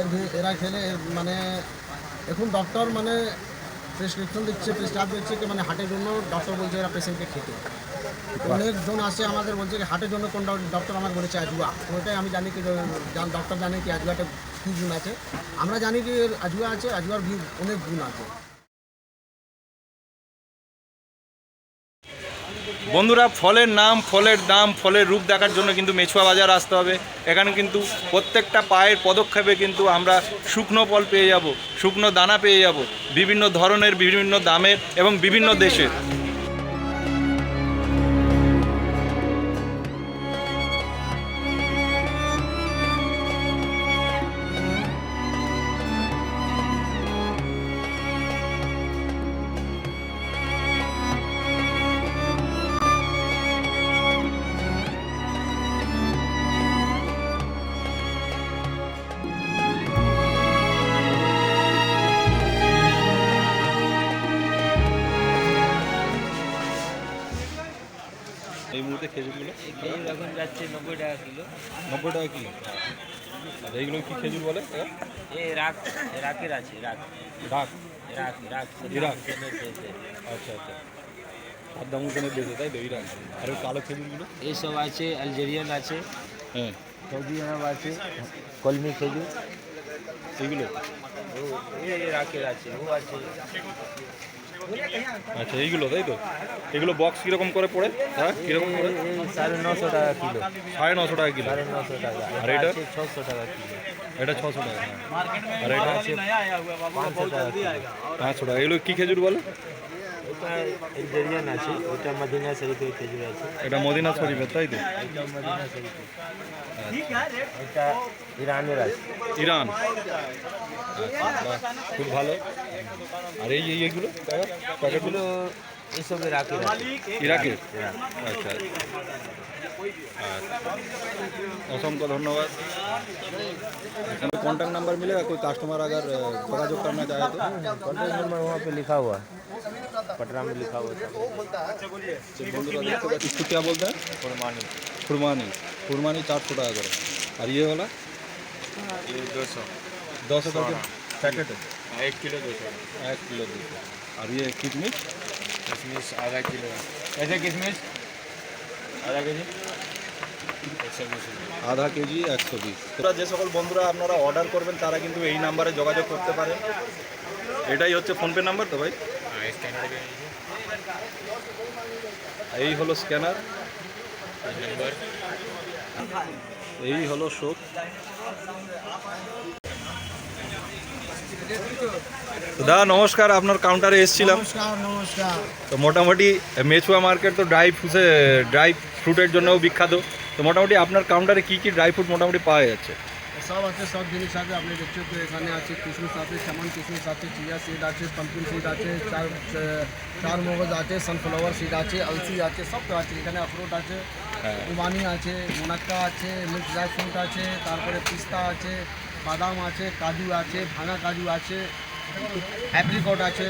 এর এরা খেলে মানে এখন ডক্টর মানে প্রেসক্রিপশন দিচ্ছে প্রেসক্রাইব দিচ্ছে কি মানে হার্টের জন্য ডক্টর বলছে এরা পেশেন্টকে খেতে। অনেকজন আসে আমাদের বলছে যে হার্টের জন্য কোন ডক্টর আমার বলেছে আজুয়া। ওইটাই আমি জানি কি ডক্টর জানে কি আজুয়াটা কী গুণ আছে। আমরা জানি কি আজুয়া আছে আজুয়ার অনেক গুণ আছে। বন্ধুরা, ফলের নাম, ফলের দাম, ফলের রূপ দেখার জন্য কিন্তু মেছুয়া বাজার আসতে হবে। এখানে কিন্তু প্রত্যেকটা পায়ের পদক্ষেপে কিন্তু আমরা শুকনো ফল পেয়ে যাব, শুকনো দানা পেয়ে যাব, বিভিন্ন ধরনের, বিভিন্ন দামের এবং বিভিন্ন দেশের। নব্বই টাকা কিলো আর এইগুলো কি খেজুর বলে এ রাগ রাকের আছে রাগ ডাক রাগ রাগ ইরাক। চেয়েছে আচ্ছা আচ্ছা সাদ্দাম হোসেনের দেশে তাই তো ইরান আর ওই কালো খেজুরগুলো এইসব আছে আলজেরিয়ান আছে হ্যাঁ সৌদি আরব আছে কলমি খেজুর এইগুলো ও এ রাকের আছে ও আছে আচ্ছা এইগুলো তাই তো? এগুলো বক্স কীরকম করে পড়ে? হ্যাঁ কীরকম করে? সাড়ে নশো টাকা কিলো। সাড়ে নশো টাকা কিলো? সাড়ে নশো টাকা। আর এটা? ছশো টাকা কিলো। এটা ছশো টাকা। আর এটা আছে পাঁচশো টাকা পাঁচশো টাকা। এগুলো কী খেজুর বলে? আছে ওটা মদিনা শরীফের খেজুর আছে। এটা মদিনা শরীফের তাই তো? এটা মদিনা শরীফের। এটা ইরানের আছে। ইরান? আচ্ছা, খুব ভালো আর এই এইগুলো প্যাকেটগুলো এইসব ইরাকের ইরাকের আচ্ছা অসংখ্য ধন্যবাদ हमें कॉन्टैक्ट नंबर मिलेगा कोई कस्टमर अगर जो करना चाहे तो कॉन्टैक्ट नंबर वहाँ पे लिखा हुआ है पटना में लिखा हुआ है इसको क्या बोलते हैं फुरमानी फुरमानी फुरमानी चार सौ टाका करो और ये वाला ये दो सौ दो सौ का पैकेट है एक किलो दो सौ एक किलो दो सौ और ये किशमिश किशमिश आधा किलो ऐसे किशमिश आधा के जी एक सौ बीस रुपये আধা কেজি একশো বিশ তোরা যে সকল বন্ধুরা আপনারা অর্ডার করবেন তারা কিন্তু এই নাম্বারে যোগাযোগ করতে পারেন এটাই হচ্ছে ফোনপে নাম্বার তো ভাই हाँ स्कैन करिए এই হলো স্ক্যানার नंबर এই হলো শোক দাদা নমস্কার আপনার কাউন্টারে এসেছিলাম। তো মোটামুটি মেছুয়া মার্কেট তো ড্রাই ফ্রুটে ড্রাই ফ্রুটের জন্যও বিখ্যাত। তো মোটামুটি আপনার কাউন্টারে কি কি ড্রাই ফ্রুট মোটামুটি পাওয়া যাচ্ছে? সব আছে সব জিনিস আছে। আপনি দেখছেন তো এখানে আছে কিশমিশ আছে চামান কিশমিশ আছে চিয়া সিড আছে পাম্পকিন সিড আছে চার চার মগজ আছে সানফ্লাওয়ার সিড আছে আলসি আছে সব তো আছে। এখানে আখরোট আছে হ্যাঁ। কুবানি আছে মোনাক্কা আছে মিক্স ড্রাই ফ্রুট আছে তারপরে পিস্তা আছে বাদাম আছে কাজু আছে ভাঙা কাজু আছে অ্যাপ্রিকট আছে।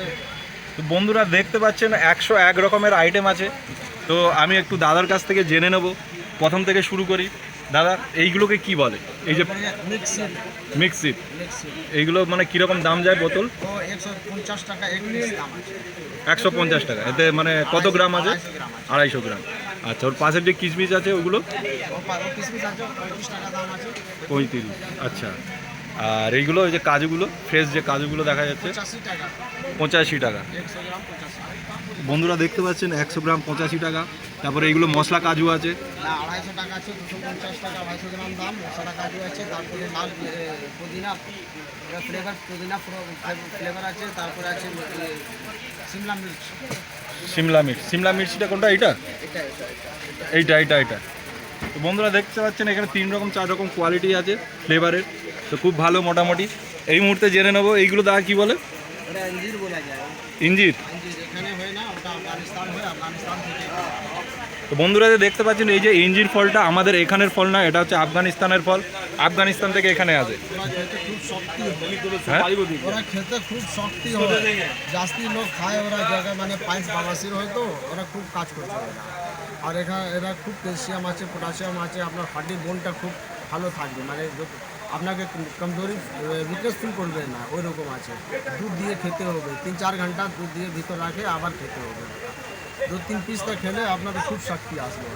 তো বন্ধুরা দেখতে পাচ্ছেন একশো এক রকমের আইটেম আছে। তো আমি একটু দাদার কাছ থেকে জেনে নেব। প্রথম থেকে শুরু করি। দাদা এইগুলোকে কি বলে? এই যে মিক্সিট এইগুলো মানে কীরকম দাম যায় বোতল? একশো পঞ্চাশ টাকা এতে মানে কত গ্রাম আছে? আড়াইশো গ্রাম আচ্ছা ওর পাশের যে কিশমিশ আছে ওগুলো? পঁয়ত্রিশ। আচ্ছা। আর এইগুলো ওই যে কাজুগুলো ফ্রেশ যে কাজুগুলো দেখা যাচ্ছে পঁচাশি টাকা। বন্ধুরা দেখতে পাচ্ছেন একশো গ্রাম পঁচাশি টাকা। তারপরে এইগুলো মশলা কাজু আছে। আড়াইশো টাকা আছে দুশো পঞ্চাশ টাকা আড়াইশো গ্রাম দাম। মশলা কাজু আছে তারপরে লাল পুদিনা। ফ্লেভার পুদিনা ফ্লেভার আছে তারপরে আছে সিমলা মির্চ। সিমলা মির্চ। সিমলা মির্চটা কোনটা এইটা? এটা এটা এটা। এইটা এইটা এইটা। তো বন্ধুরা দেখতে পাচ্ছেন এখানে তিন রকম চার রকম কোয়ালিটি আছে ফ্লেভারের তো খুব ভালো মোটামুটি। এই মুহূর্তে জেনে নেব এইগুলো দা কি বলে? ইঞ্জির অঞ্জির এখানে হয় না ওটা আফগানিস্তান হয় আফগানিস্তান থেকে। তো বন্ধুরা যে দেখতে পাচ্ছেন এই যে ইঞ্জির ফলটা আমাদের এখানের ফল না এটা হচ্ছে আফগানিস্তানের ফল। আফগানিস্তান থেকে এখানে আসে। হয় জাস্তি লোক খায় ওরা জায়গায় মানে পাইস বাবাসির হয় তো ওরা খুব কাজ করছে। আর এখানে এরা খুব ক্যালসিয়াম আছে পটাশিয়াম আছে, আপনার হার্টির বোনটা খুব ভালো থাকবে। মানে আপনাকে কমজোরি উইকনেস ফিল করবে না ওই রকম আছে। দুধ দিয়ে খেতে হবে, তিন চার ঘণ্টা দুধ দিয়ে ভিতর রাখে, আবার খেতে হবে। দু তিন পিসটা খেলে আপনাদের খুব শক্তি আসবে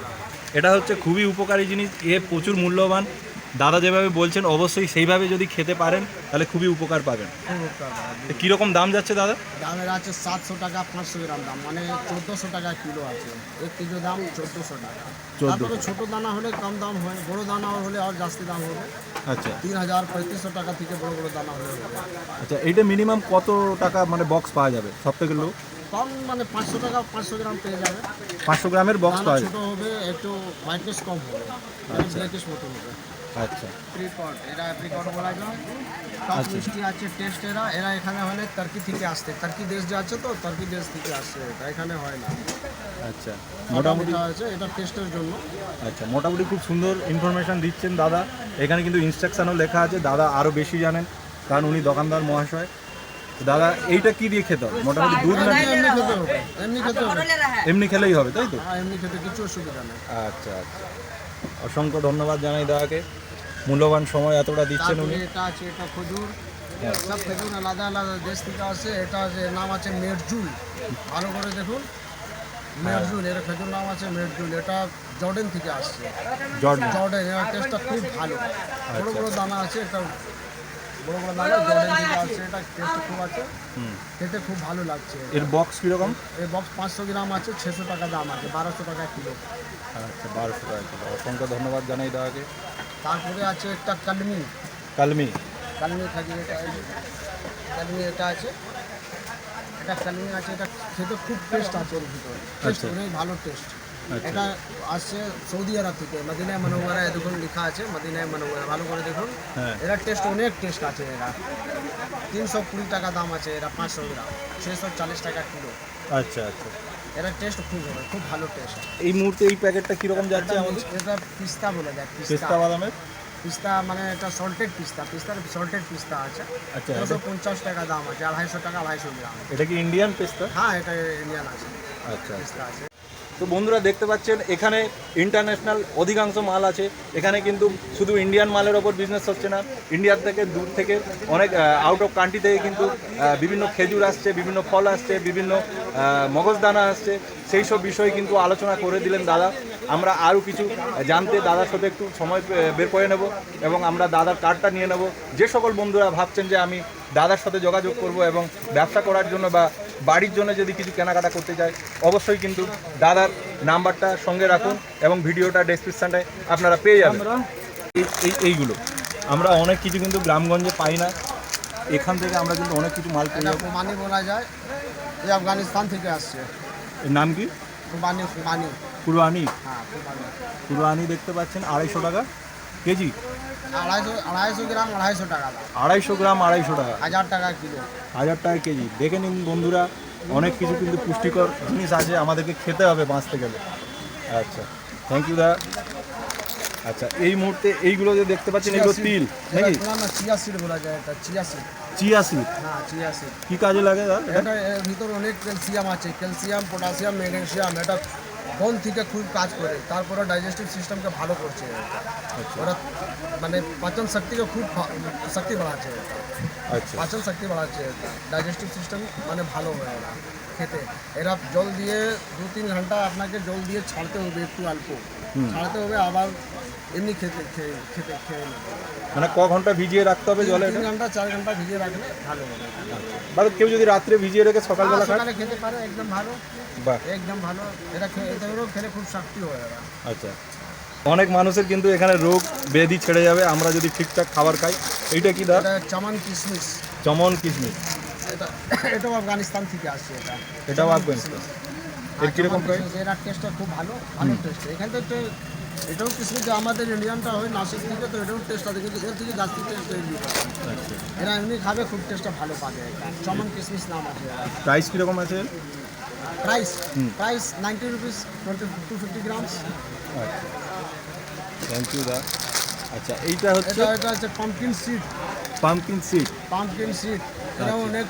এটা হচ্ছে খুবই উপকারী জিনিস, এ প্রচুর মূল্যবান। দাদা যেভাবে বলছেন অবশ্যই সেইভাবে যদি খেতে পারেন তাহলে খুবই উপকার পাবেন। কীরকম দাম যাচ্ছে দাদা? দামের আছে সাতশো টাকা পাঁচশো গ্রাম দাম মানে চোদ্দোশো টাকা কিলো আছে। এক কেজি দাম চোদ্দোশো টাকা। 1400 তারপরে ছোটো দানা হলে কম দাম হয় বড় দানা হলে আর জাস্তি দাম হবে। আচ্ছা। তিন হাজার পঁয়ত্রিশশো টাকা থেকে বড় বড় দানা হলে আচ্ছা এইটা মিনিমাম কত টাকা মানে বক্স পাওয়া যাবে? সব থেকে লো কম মানে পাঁচশো টাকা পাঁচশো গ্রাম পেয়ে যাবে। পাঁচশো গ্রামের বক্স পাওয়া যাবে। ছোটো হবে একটু হোয়াইটনেস কম হবে। ব্ল্যাকিশ মতো হবে। আচ্ছা। প্রিকট এরা প্রিকট বলা যায় টক মিষ্টি আছে টেস্ট এরা। এরা এখানে হলে টার্কি থেকে আসতে। টার্কি দেশ যে আছে তো টার্কি দেশ থেকে আসছে এটা। এখানে হয় না। আচ্ছা। মোটামুটি আছে এটা টেস্টের জন্য। আচ্ছা মোটামুটি খুব সুন্দর ইনফরমেশন দিচ্ছেন দাদা। এখানে কিন্তু ইনস্ট্রাকশনও লেখা আছে দাদা আরও বেশি জানেন কারণ উনি দোকানদার মহাশয়। তো দাদা এইটা কি দিয়ে খেতে হবে? মোটামুটি দুধ না এমনি খেতে হবে। এমনি খেতে হবে। এমনি খেলেই হবে তাই তো? হ্যাঁ এমনি খেতে কিছু অসুবিধা নেই। আচ্ছা আচ্ছা। অসংখ্য ধন্যবাদ জানাই দাদাকে। মূল্যবান সময় এতটা দিচ্ছেন উনি। এটা আছে এটা খজুর হ্যাঁ। সব খেজুর আলাদা আলাদা দেশ থেকে আসে এটা আছে নাম আছে মেরজুল। ভালো করে দেখুন। মেরজুল এর খেজুর নাম আছে মেরজুল এটা জর্ডেন থেকে আসছে। জর্ডন। জর্ডেন এর টেস্টটা খুব ভালো। বড় বড় দানা আছে এটা বড় বড় দানা জর্ডেন থেকে আসছে এটা টেস্ট খুব আছে। খেতে খুব ভালো লাগছে। এর বক্স কীরকম? এই বক্স পাঁচশো গ্রাম আছে ছশো টাকা দাম আছে বারোশো টাকা কিলো। আচ্ছা বারোশো টাকা কিলো। অসংখ্য ধন্যবাদ জানাই দাদাকে। তারপরে আছে একটা কালমি। কালমি। কালমি খাজির এটা কালমি এটা আছে। এটা কালমি আছে এটা খেতে খুব টেস্ট আছে ওর ভিতরে। টেস্ট আচ্ছা। অনেক ভালো টেস্ট আচ্ছা। এটা আসছে সৌদি আরব থেকে। মদিনায় মনোয়ারা দেখুন লেখা আছে মদিনায় মনোয়ারা। ভালো করে দেখুন। হ্যাঁ। এরা টেস্ট অনেক টেস্ট আছে এরা। তিনশো কুড়ি টাকা দাম আছে এরা পাঁচশো গ্রাম। ছশো চালিশ টাকা কিলো। আচ্ছা আচ্ছা। এরা টেস্ট খুব হবে খুব ভালো টেস্ট এই মুহূর্তে এই প্যাকেটটা কীরকম যাচ্ছে আমাদের? এটা পিস্তা বলে যায় পেস্তা। বাদামের? পিস্তা মানে এটা সল্টেড পিস্তা পিস্তার সল্টেড পিস্তা আছে। আচ্ছা তেরোশো পঞ্চাশ টাকা দাম আছে আড়াইশো টাকা আড়াইশো গ্রাম। এটা কি ইন্ডিয়ান পিস্তা হ্যাঁ এটা ইন্ডিয়ান আছে আচ্ছা। পিস্তা আছে। তো বন্ধুরা দেখতে পাচ্ছেন, এখানে ইন্টারন্যাশনাল অধিকাংশ মাল আছে। এখানে কিন্তু শুধু ইন্ডিয়ান মালের ওপর বিজনেস হচ্ছে না ইন্ডিয়ার থেকে দূর থেকে অনেক আউট অফ কান্ট্রি থেকে কিন্তু বিভিন্ন খেজুর আসছে, বিভিন্ন ফল আসছে, বিভিন্ন মগজদানা আসছে। সেই সব বিষয়ে কিন্তু আলোচনা করে দিলেন দাদা। আমরা আরও কিছু জানতে দাদার সাথে একটু সময় বের করে নেব এবং আমরা দাদার কার্ডটা নিয়ে নেব। যে সকল বন্ধুরা ভাবছেন যে আমি দাদার সাথে যোগাযোগ করব এবং ব্যবসা করার জন্য বা বাড়ির জন্য যদি কিছু কেনাকাটা করতে চাই অবশ্যই কিন্তু দাদার নাম্বারটা সঙ্গে রাখুন এবং ভিডিওটা ডেসক্রিপশানটায় আপনারা পেয়ে যাবেন। এই- এই এইগুলো। আমরা অনেক কিছু কিন্তু গ্রামগঞ্জে পাই না। এখান থেকে আমরা কিন্তু অনেক কিছু মাল পেয়ে যাব। কুমানি বলা যায় এই আফগানিস্তান থেকে আসছে। এর নাম কি? কুমানি কুরবানি হ্যাঁ কুরবানি দেখতে পাচ্ছেন আড়াইশো টাকা কেজি। আড়াইশো আড়াইশো গ্রাম আড়াইশো টাকা। আড়াইশো গ্রাম আড়াইশো টাকা। হাজার টাকা কিলো। হাজার টাকা কেজি। দেখে নিন বন্ধুরা অনেক কিছু কিন্তু পুষ্টিকর জিনিস আছে আমাদেরকে খেতে হবে বাঁচতে গেলে। আচ্ছা থ্যাংক ইউ দা। আচ্ছা এই মুহূর্তে এইগুলো যে দেখতে পাচ্ছেন এগুলো তিল নাকি? চিয়া সিড বলা যায় এটা চিয়া সিড চিয়া সিড হ্যাঁ চিয়া সিড কি কাজে লাগে দা এটা? ভিতরে অনেক ক্যালসিয়াম আছে ক্যালসিয়াম পটাশিয়াম ম্যাগনেসিয়াম এটা বোন থেকে খুব কাজ করে তারপরে ডাইজেস্টিভ সিস্টেমকে ভালো করছে ওরা। মানে পাচন শক্তিকে খুব শক্তি বাড়াচ্ছে আচ্ছা। পাচন শক্তি বাড়াচ্ছে ডাইজেস্টিভ সিস্টেম মানে ভালো হয় ওরা খেতে। এরা জল দিয়ে দু তিন ঘণ্টা আপনাকে জল দিয়ে ছাড়তে হবে একটু অল্প। ছাড়তে হবে আবার এমনি খেতে খেয়ে খেতে খেয়ে নেবে। মানে ক ঘণ্টা ভিজিয়ে রাখতে হবে জলে তিন ঘণ্টা চার ঘণ্টা ভিজিয়ে রাখলে ভালো কেউ যদি রাত্রে ভিজিয়ে রেখে সকালবেলা খায়? সকালে খেতে পারে একদম ভালো। বাহ। একদম ভালো। এটা খেয়ে খেলে খুব শক্তি হয় আচ্ছা। অনেক মানুষের কিন্তু এখানে রোগ ব্যাধি ছেড়ে যাবে আমরা যদি ঠিকঠাক খাবার খাই। এইটা কি দা? চমন কিশমিশ চমন কিশমিশ এটা এটাও আফগানিস্তান থেকে আসছে এটা। এটাও আফগানিস্তান। এর কীরকম এরা টেস্টটা খুব ভালো ভালো টেস্ট এখান থেকে এটাও কিসমিস যে আমাদের ইন্ডিয়ানটা হয় নাসিক থেকে তো এটাও টেস্ট আছে কিন্তু এর থেকে জাস্তি টেস্ট তৈরি এরা এমনি খাবে খুব টেস্টটা ভালো পাবে। চমন কিসমিস নাম আছে। প্রাইস কীরকম আছে? Price price ninety rupees twenty two fifty grams thank you দা। আচ্ছা এইটা হচ্ছে এটা এটা হচ্ছে pumpkin seed pumpkin seed pumpkin seed এটাও অনেক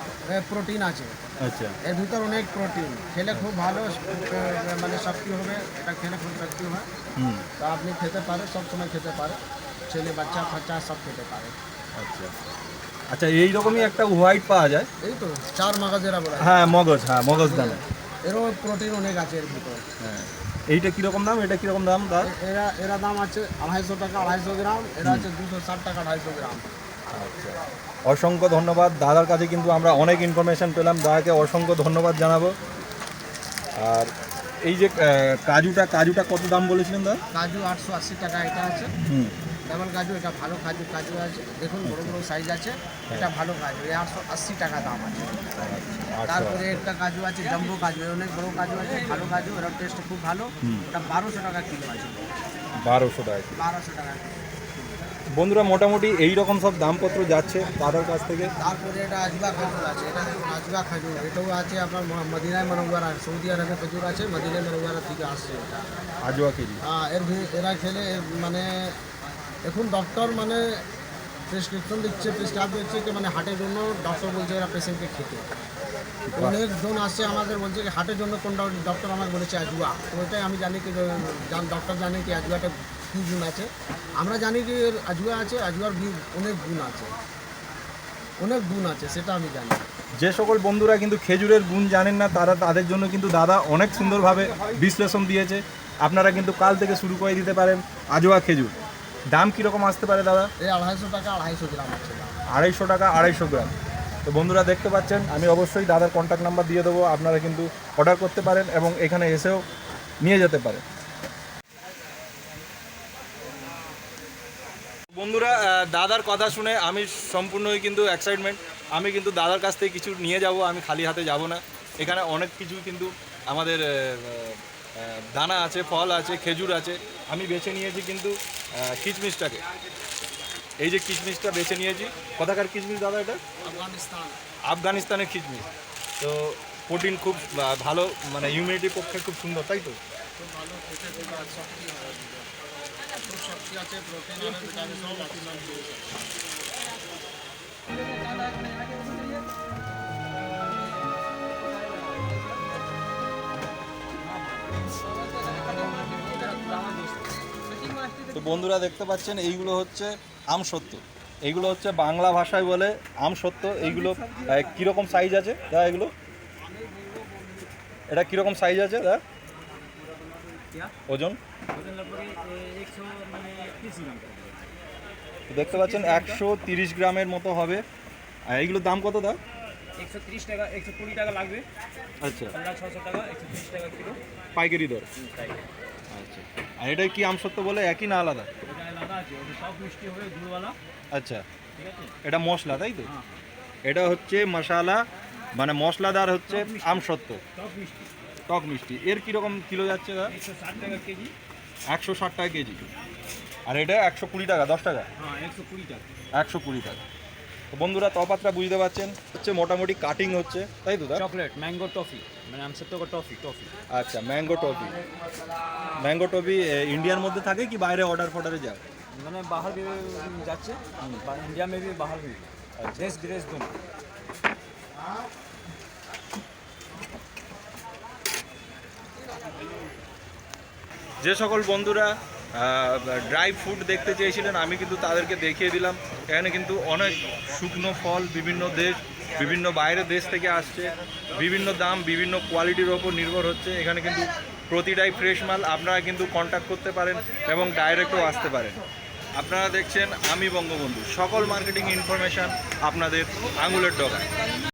প্রোটিন আছে। আচ্ছা। এর ভিতর অনেক প্রোটিন খেলে খুব ভালো মানে শক্তি হবে এটা খেলে খুব শক্তি হয় হুম। তা আপনি খেতে পারে সব সময় খেতে পারে। ছেলে বাচ্চা ফাচ্চা সব খেতে পারে। আচ্ছা। আচ্ছা এই রকমই একটা হোয়াইট পাওয়া যায়। এই তো চার মাগাজেরা বলা হ্যাঁ মগজ হ্যাঁ মগজ দানা। এরও প্রোটিন অনেক আছে এর ভিতর। হ্যাঁ। এইটা কীরকম দাম? এটা কীরকম দাম এরা এরা দাম আছে আড়াইশো টাকা আড়াইশো গ্রাম এরা আছে দুশো ষাট টাকা আড়াইশো গ্রাম। অসংখ্য ধন্যবাদ। দাদার কাছে কিন্তু আমরা অনেক ইনফরমেশান পেলাম। দাদাকে অসংখ্য ধন্যবাদ জানাব। আর এই যে কাজুটা কাজুটা কত দাম বলেছিলেন দাদা? কাজু আটশো আশি টাকা এটা আছে। হুম। ডাবল কাজু এটা ভালো কাজু কাজু আছে। দেখুন বড় বড় সাইজ আছে। এটা ভালো কাজু এই আটশো আশি টাকা দাম আছে। আচ্ছা। তারপরে একটা কাজু আছে জাম্বো কাজু অনেক বড় কাজু আছে ভালো কাজু এর টেস্ট খুব ভালো। ওটা বারোশো টাকা কিলো আছে। বারোশো টাকা বারোশো টাকা। বন্ধুরা মোটামুটি এই রকম সব দামপত্র যাচ্ছে দাদার কাছ থেকে। তারপরে এটা আজবা খেজুর আছে এটা দেখুন আজবা খেজুর এটাও আছে আপনার মদিনায় মনোয়ারা সৌদি আরবে খেজুর আছে মদিনায় মনোয়ারা থেকে আসছে এটা। আজোয়া কেজি? হ্যাঁ এর এরা খেলে মানে এখন ডক্টর মানে প্রেসক্রিপশন দিচ্ছে প্রেসক্রাইব দিচ্ছে কি মানে হার্টের জন্য ডক্টর বলছে এরা পেশেন্টকে খেতে। অনেকজন আসছে আমাদের বলছে কি হার্টের জন্য কোন ডক্টর আমাকে বলেছে আজুয়া ওইটাই আমি জানি কি ডক্টর জানে কি আজুয়াটা কী গুণ আছে? আমরা জানি যে এর আজুয়া আছে আজুয়ার অনেক গুণ আছে। অনেক গুণ আছে সেটা আমি জানি। যে সকল বন্ধুরা কিন্তু খেজুরের গুণ জানেন না তারা তাদের জন্য কিন্তু দাদা অনেক সুন্দরভাবে বিশ্লেষণ দিয়েছে। আপনারা কিন্তু কাল থেকে শুরু করে দিতে পারেন আজোয়া খেজুর। দাম কীরকম আসতে পারে দাদা? এই আড়াইশো টাকা আড়াইশো গ্রাম আছে আড়াইশো টাকা আড়াইশো গ্রাম। তো বন্ধুরা দেখতে পাচ্ছেন আমি অবশ্যই দাদার কন্ট্যাক্ট নাম্বার দিয়ে দেবো আপনারা কিন্তু অর্ডার করতে পারেন এবং এখানে এসেও নিয়ে যেতে পারেন। বন্ধুরা দাদার কথা শুনে আমি সম্পূর্ণই কিন্তু এক্সাইটমেন্ট আমি কিন্তু দাদার কাছ থেকে কিছু নিয়ে যাব আমি খালি হাতে যাব না। এখানে অনেক কিছু কিন্তু আমাদের দানা আছে ফল আছে খেজুর আছে। আমি বেছে নিয়েছি কিন্তু কিচমিচটাকে এই যে কিচমিচটা বেছে নিয়েছি কোথাকার কিচমিচ দাদা এটা? আফগানিস্তান। আফগানিস্তানের কিচমিচ তো প্রোটিন খুব ভালো মানে ইমিউনিটির পক্ষে খুব সুন্দর তাই তো? ভালো। আর শক্তি আছে প্রোটিন ভিটামিন সব তো বন্ধুরা দেখতে পাচ্ছেন এইগুলো হচ্ছে আমসত্ত্ব এইগুলো হচ্ছে বাংলা ভাষায় বলে আমসত্ত্ব এইগুলো আহ, কীরকম সাইজ আছে? দা এগুলো? এটা কীরকম সাইজ আছে দা ওজন? দেখতে পাচ্ছেন একশো তিরিশ গ্রামের মতো হবে। আর এইগুলোর দাম কত দা একশো তিরিশ টাকা একশো কুড়ি টাকা লাগবে। আচ্ছা। ছশো টাকা একশো তিরিশ টাকা কিলো। পাইকারি দর। আচ্ছা। আর এটা কি আমসত্ত্ব বলে একই না আলাদা? আলাদা আছে সব মিষ্টি হবে গুড়ওয়ালা আচ্ছা। এটা মশলা তাই তো? হ্যাঁ। এটা হচ্ছে মশালা মানে মশলাদার হচ্ছে মিষ্টি। টক মিষ্টি। এর কীরকম কিলো যাচ্ছে দা একশো ষাট টাকা কেজি। একশো ষাট টাকা কেজি। আর এটা একশো কুড়ি টাকা দশ টাকা? হ্যাঁ, একশো কুড়ি টাকা। একশো কুড়ি টাকা। তো বন্ধুরা তফাতটা বুঝতে পারছেন? হচ্ছে মোটামুটি কাটিং হচ্ছে। তাই তো চকলেট ম্যাঙ্গো টফি। মানে টফি টফি। আচ্ছা ম্যাঙ্গো টফি। ম্যাঙ্গো টফি ইন্ডিয়ার মধ্যে থাকে কি বাইরে অর্ডার ফর্ডারে যায়? মানে বাহার যাচ্ছে ইন্ডিয়া মেবি বাহার ভি ড্রেস ড্রেস দুন যে সকল বন্ধুরা ড্রাই ফ্রুট দেখতে চেয়েছিলেন, আমি কিন্তু তাদেরকে দেখিয়ে দিলাম। এখানে কিন্তু অনেক শুকনো ফল বিভিন্ন দেশ, বিভিন্ন বাইরের দেশ থেকে আসছে। বিভিন্ন দাম, বিভিন্ন কোয়ালিটির ওপর নির্ভর হচ্ছে। এখানে কিন্তু প্রতিটাই ফ্রেশ মাল, আপনারা কিন্তু কন্ট্যাক্ট করতে পারেন এবং ডাইরেক্টও আসতে পারেন। আপনারা দেখছেন, আমি বঙ্গবন্ধু। সকল মার্কেটিং ইনফরমেশান আপনাদের আঙুলের ডগায়।